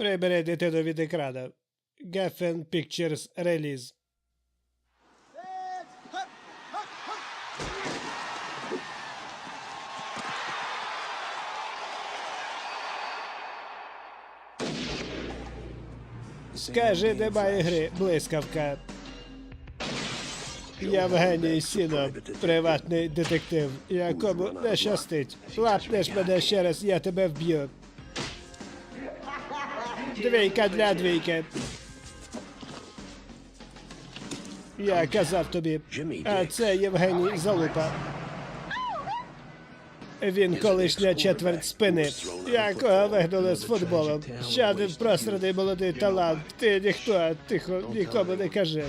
Дитину від екрану. Geffen Pictures реліз. Скажи, немає гри, блискавка. Євгеній Сінов, приватний детектив, якому не щастить. Лапнеш мене ще раз, я тебе вб'ю. Двійка для двійки. Я казав тобі, а це Євгеній Залупа. Він колишня четверть спини, якого вигнали з футболом. Ще один просраний молодий талант. Ти ніхто, тихо, нікому не кажи.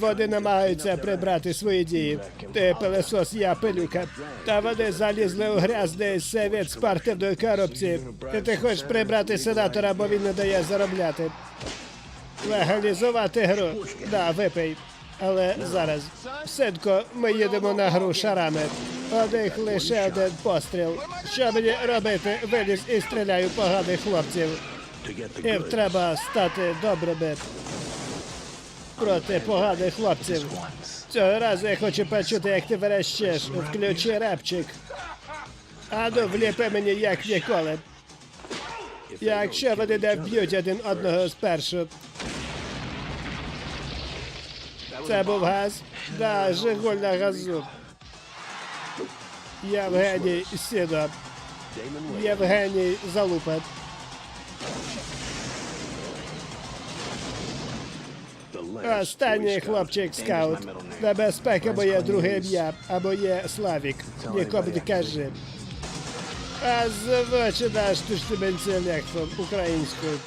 Вони намагаються прибрати свої дії. Ти пилесос, я пилюка. Та вони залізли у грязний совет спортивної корупції. І ти хочеш прибрати сенатора, бо він не дає заробляти. Легалізувати гру. Да, випий. Але зараз, синко, ми їдемо на гру шарами. У них лише один постріл. Що мені робити? Виліз і стріляю поганих хлопців. Їм треба стати добрими проти поганих хлопців. Цього разу я хочу почути, як ти верещиш. Включи репчик. Ану, вліпи мені як ніколи. Якщо вони не вб'ють один одного спершу. Це був газ? Да, Жигуль на газу. Євгеній Сідо. Євгеній Залупа. Останній хлопчик скаут. Небезпека моє друге ім'я, або є Славік. Нікому не кажи. Озвучена штучним інтелектом українською.